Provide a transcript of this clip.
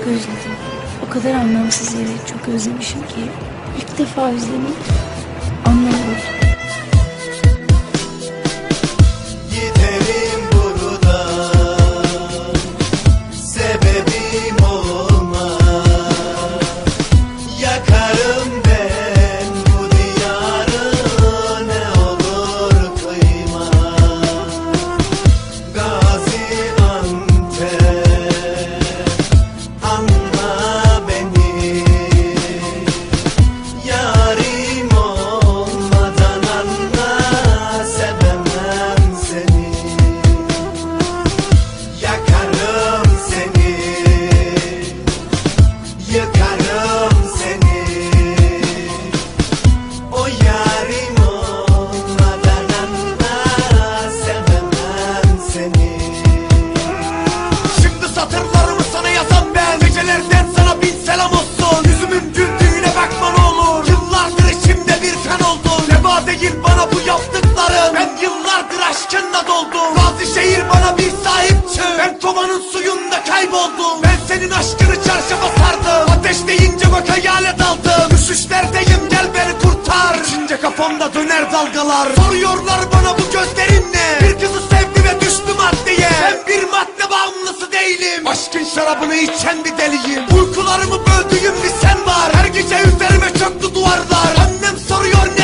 çok özledim. O kadar anlamsız yere çok özlemişim ki. İlk defa özledim. kafamda döner dalgalar. Soruyorlar bana bu gözlerin ne? Bir kızı sevdi ve düştü maddeye. Ben bir madde bağımlısı değilim. Aşkın şarabını içen bir deliyim. Uykularımı böldüğüm bir sen var. Her gece üzerime çöktü duvarlar. Annem soruyor ne